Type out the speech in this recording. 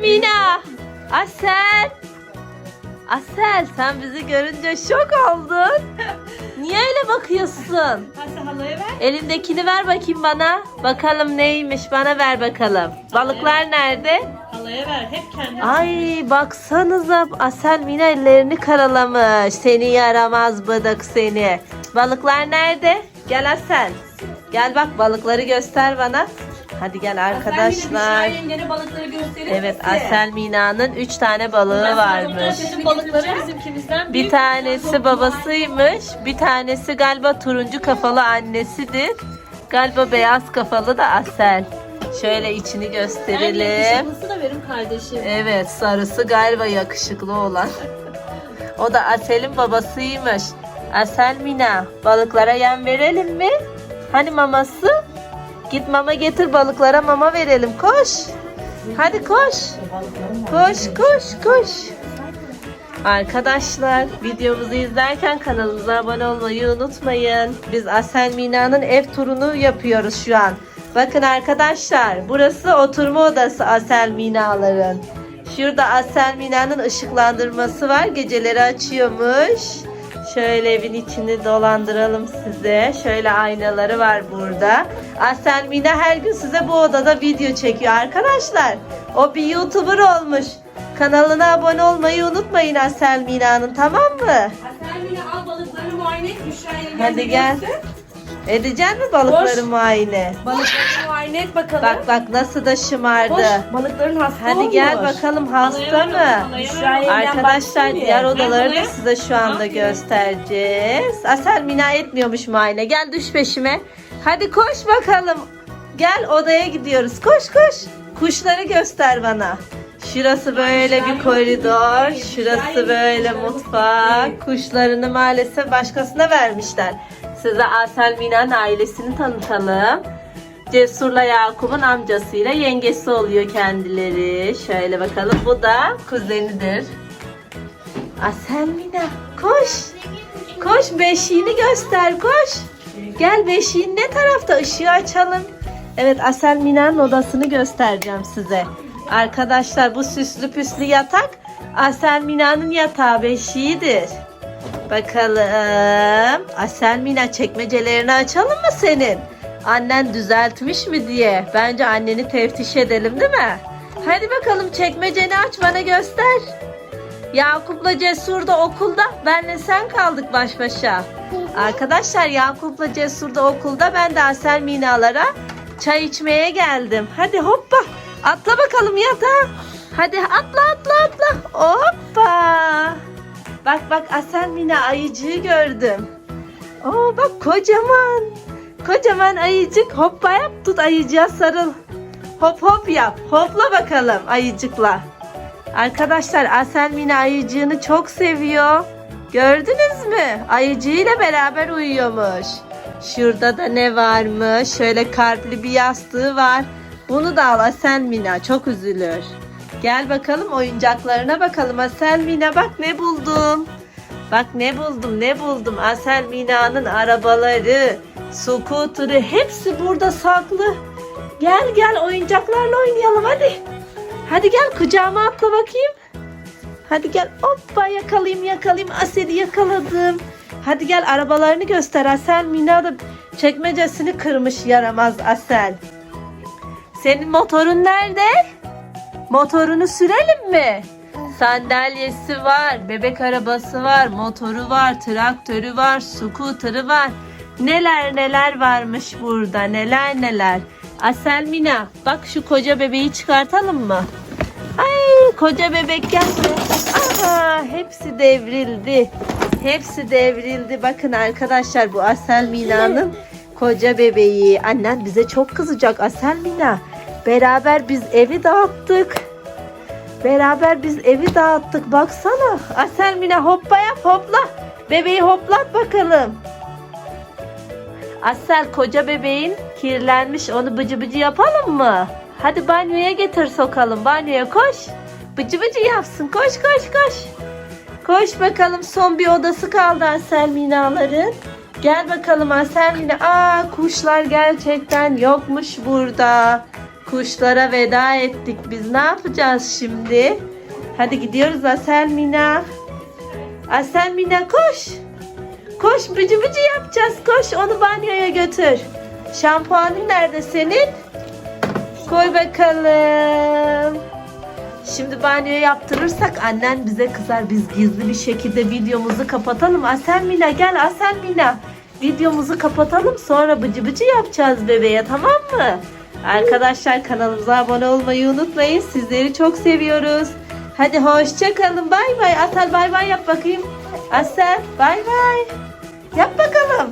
Mina. Asel. Asel sen bizi görünce şok oldun. Niye öyle bakıyorsun? Hadi halaya ver. Elindekini ver bakayım bana. Bakalım neymiş bana ver bakalım. Balıklar nerede? Halaya ver. Hep kendi. Ay baksanıza Asel Mina ellerini karalamış. Seni yaramaz bıdık seni. Balıklar nerede? Gel Asel. Gel bak balıkları göster bana. Hadi gel arkadaşlar. yengene balıkları gösterir Evet Asel Mina'nın 3 tane balığı varmış. Bizim balıkları bizimkimizden Bir tanesi babasıymış. Bir tanesi galiba turuncu kafalı annesidir. Galiba beyaz kafalı da Asel. Şöyle içini gösterelim. Yakışıklısı da benim kardeşim. Evet sarısı galiba yakışıklı olan. O da Asel'in babasıymış. Asel Mina balıklara yem verelim mi? Hani maması? Git mama getir balıklara mama verelim koş. Hadi koş. Koş koş koş. Arkadaşlar videomuzu izlerken kanalımıza abone olmayı unutmayın. Biz Asel Mina'nın ev turunu yapıyoruz şu an. Bakın arkadaşlar burası oturma odası Asel Mina'ların. Şurada Asel Mina'nın ışıklandırması var. Geceleri açıyormuş. Şöyle evin içini dolandıralım size. Şöyle aynaları var burada. Asel Mina her gün size bu odada video çekiyor arkadaşlar. O bir YouTuber olmuş. Kanalına abone olmayı unutmayın Asel Mina'nın tamam mı? Asel yine al balıklarını muayene et. Hadi gel. Edeceksin mi balıkları Hoş. muayene? Balıklarını muayene et bakalım. Bak bak nasıl da şımardı. Hoş. Balıkların hasta Hadi olmuş. gel bakalım hasta mı? Arkadaşlar baksın diğer odaları da size şu anda göstereceğiz. Asel Mina etmiyormuş muayene. Gel düş peşime. Hadi koş bakalım. Gel odaya gidiyoruz. Koş koş. Kuşları göster bana. Şurası böyle bir koridor. Şurası böyle mutfak. Kuşlarını maalesef başkasına vermişler. Size Asel Mina'nın ailesini tanıtalım. Cesur'la Yakup'un amcasıyla yengesi oluyor kendileri. Şöyle bakalım. Bu da kuzenidir. Asel Mina koş. Koş beşiğini göster koş. Gel beşiğin ne tarafta ışığı açalım. Evet Asel Mina'nın odasını göstereceğim size. Arkadaşlar bu süslü püslü yatak Asel Mina'nın yatağı beşiğidir. Bakalım. Asel Mina çekmecelerini açalım mı senin? Annen düzeltmiş mi diye. Bence anneni teftiş edelim değil mi? Hadi bakalım çekmeceni aç bana göster. Yakup'la Cesur da okulda. Benle sen kaldık baş başa. Arkadaşlar Yakup'la Cesur da okulda. Ben de Asel Minalara çay içmeye geldim. Hadi hoppa. Atla bakalım yatağa. Hadi atla atla atla. Hoppa. Bak bak Asel Mina ayıcığı gördüm. Oo bak kocaman. Kocaman ayıcık. Hoppa yap tut ayıcığa sarıl. Hop hop yap. Hopla bakalım ayıcıkla. Arkadaşlar Asel Mina ayıcığını çok seviyor. Gördünüz mü? Ayıcığıyla beraber uyuyormuş. Şurada da ne varmış? Şöyle kalpli bir yastığı var. Bunu da al Asel Mina. Çok üzülür. Gel bakalım oyuncaklarına bakalım. Asel Mina bak ne buldum. Bak ne buldum ne buldum. Asel Mina'nın arabaları, scooter'ı hepsi burada saklı. Gel gel oyuncaklarla oynayalım hadi. Hadi gel kucağıma atla bakayım. Hadi gel hoppa yakalayayım yakalayayım Asel'i yakaladım. Hadi gel arabalarını göster Asel. Mina da çekmecesini kırmış yaramaz Asel. Senin motorun nerede? Motorunu sürelim mi? Sandalyesi var, bebek arabası var, motoru var, traktörü var, scooter'ı var. Neler neler varmış burada, neler neler. Asel Mina, bak şu koca bebeği çıkartalım mı? Ay koca bebek geldi. Aha hepsi devrildi. Hepsi devrildi. Bakın arkadaşlar bu Asel Mina'nın koca bebeği. Annen bize çok kızacak Asel Mina. Beraber biz evi dağıttık. Beraber biz evi dağıttık. Baksana. Asel Mina hoppa yap hopla. Bebeği hoplat bakalım. Asel koca bebeğin kirlenmiş. Onu bıcı bıcı yapalım mı? Hadi banyoya getir sokalım. Banyoya koş. Bıcı bıcı yapsın. Koş koş koş. Koş bakalım son bir odası kaldı Asel Mina'ların. Gel bakalım Asel Mina. Aa kuşlar gerçekten yokmuş burada. Kuşlara veda ettik. Biz ne yapacağız şimdi? Hadi gidiyoruz Asel Mina. Asel Mina koş. Koş bıcı bıcı yapacağız. Koş onu banyoya götür. Şampuanın nerede senin? Koy bakalım. Şimdi banyo yaptırırsak annen bize kızar. Biz gizli bir şekilde videomuzu kapatalım. Asel Mina gel Asel Mina. Videomuzu kapatalım sonra bıcı bıcı yapacağız bebeğe tamam mı? Arkadaşlar kanalımıza abone olmayı unutmayın. Sizleri çok seviyoruz. Hadi hoşça kalın. Bay bay. Asel bay bay yap bakayım. Asel bay bay. Yap bakalım.